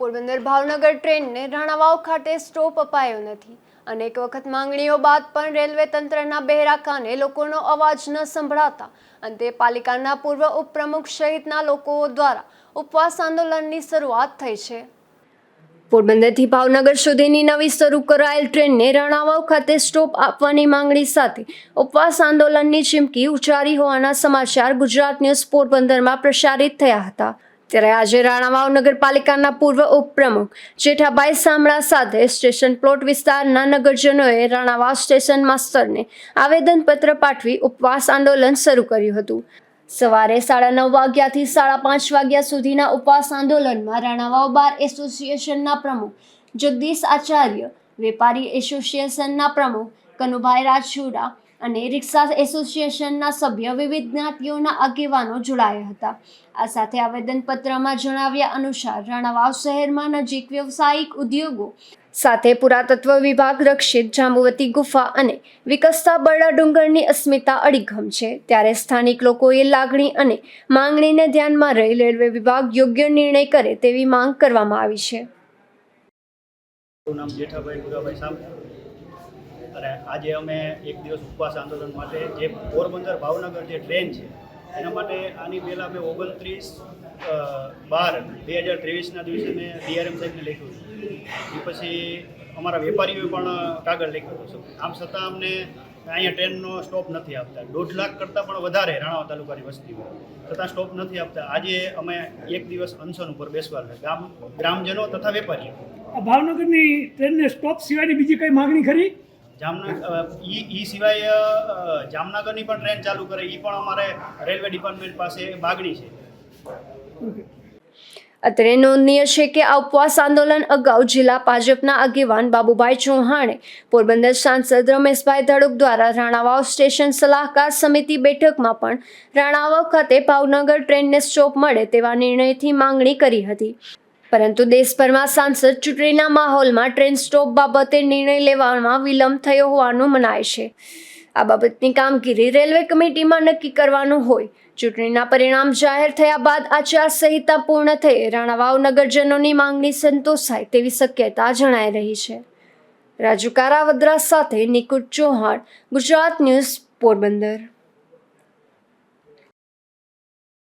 પોરબંદર ભાવનગર ટ્રેનને રાણાવાવ ખાતે સ્ટોપ અપાયો નથી. અનેક વખત માંગણીઓ બાદ પણ રેલવે તંત્રના બહેરા કાને લોકોનો અવાજ ન સંભળાતા. અંતે પાલિકાના પૂર્વ ઉપપ્રમુખ સહિતના લોકો દ્વારા ઉપવાસ આંદોલનની શરૂઆત થઈ છે. પોરબંદરથી ભાવનગર સુધીની નવી શરૂ કરાયેલ ટ્રેનને રાણાવાવ ખાતે સ્ટોપ આપવાની માંગણી સાથે ઉપવાસ આંદોલનની ચીમકી ઉચ્ચારી હોવાના સમાચાર ગુજરાત ન્યૂઝ પોરબંદરમાં પ્રસારિત થયા હતા. ત્યારે આજે રાણાવાવ નગરપાલિકાના પૂર્વ ઉપપ્રમુખ જેઠાભાઈ સામળા સાથે સ્ટેશન પ્લોટ વિસ્તારના નગરજનોએ રાણાવાવ સ્ટેશન માસ્તરને આવેદનપત્ર પાઠવી ઉપવાસ આંદોલન શરૂ કર્યું હતું. સવારે સાડા નવ વાગ્યાથી સાડા પાંચ વાગ્યા સુધીના ઉપવાસ આંદોલનમાં રાણાવાવ બાર એસોસિએશનના પ્રમુખ જગદીશ આચાર્ય, વેપારી એસોસિએશનના પ્રમુખ કનુભાઈ રાજચુડા અને રિક્ષા એસોસિએશનના સભ્ય વિવિધ જ્ઞાતિઓના આગેવાનો જોડાયા હતા. આ સાથે આવેદનપત્રમાં જણાવ્યા અનુસાર, રાણાવાવ શહેરમાં નજીક વ્યવસાયિક ઉદ્યોગો સાથે પુરાતત્વ વિભાગ, રક્ષિત જાંબુવતી ગુફા અને વિકસતા બરડા ડુંગરની અસ્મિતા અડીખમ છે. ત્યારે સ્થાનિક લોકોએ લાગણી અને માંગણીને ધ્યાનમાં રહી રેલવે વિભાગ યોગ્ય નિર્ણય કરે તેવી માંગ કરવામાં આવી છે. નામ જેઠાભાઈ ગુરાભાઈ સામે. અને આજે અમે એક દિવસ ઉપવાસ આંદોલન માટે જે પોરબંદર ભાવનગર જે ટ્રેન છે, એના માટે આની પહેલાં અમે ઓગણત્રીસ બાર બે હજાર ત્રેવીસના દિવસે મેં ડીઆરએમ સાહેબને લખ્યું હતું. એ પછી અમારા વેપારીઓએ પણ કાગળ લખ્યું હતું. આમ છતાં અમને અહીંયા ટ્રેનનો સ્ટોપ નથી આપતા. દોઢ લાખ કરતાં પણ વધારે રાણાવા તાલુકાની વસ્તી છતાં સ્ટોપ નથી આપતા. આજે અમે એક દિવસ અનશન ઉપર બેસવા છે. ગામ, ગ્રામજનો તથા વેપારીઓ. ભાવનગરની ટ્રેનને સ્ટોપ સિવાયની બીજી કઈ માગણી ખરી? સિવાય જામનગરની પણ ટ્રેન ચાલુ કરે એ પણ અમારે રેલવે ડિપાર્ટમેન્ટ પાસે માગણી છે. અત્રે નોંધનીય છે કે આ ઉપવાસ આંદોલન અગાઉ જિલ્લા ભાજપના આગેવાન બાબુભાઈ ચૌહાણે પોરબંદર સાંસદ રમેશભાઈ ધડુક દ્વારા રાણાવાવ સ્ટેશન સલાહકાર સમિતિ બેઠકમાં પણ રાણાવાવ ખાતે ભાવનગર ટ્રેનને સ્ટોપ મળે તેવા નિર્ણયથી માંગણી કરી હતી. પરંતુ દેશભરમાં સાંસદ ચૂંટણીના માહોલમાં ટ્રેન સ્ટોપ બાબતે નિર્ણય લેવામાં વિલંબ થયો હોવાનું મનાય છે. આ બાબતની કામગીરી રેલવે કમિટીમાં નક્કી કરવાનું હોય. ચૂંટણીના પરિણામ જાહેર થયા બાદ આચારસંહિતા પૂર્ણ થઈ રાણાવાવ નગરજનોની માંગણી સંતોષાય તેવી શક્યતા જણાઈ રહી છે. રાજુ કારાવદ્રા સાથે નિકુટ ચૌહાણ, ગુજરાત ન્યૂઝ પોરબંદર.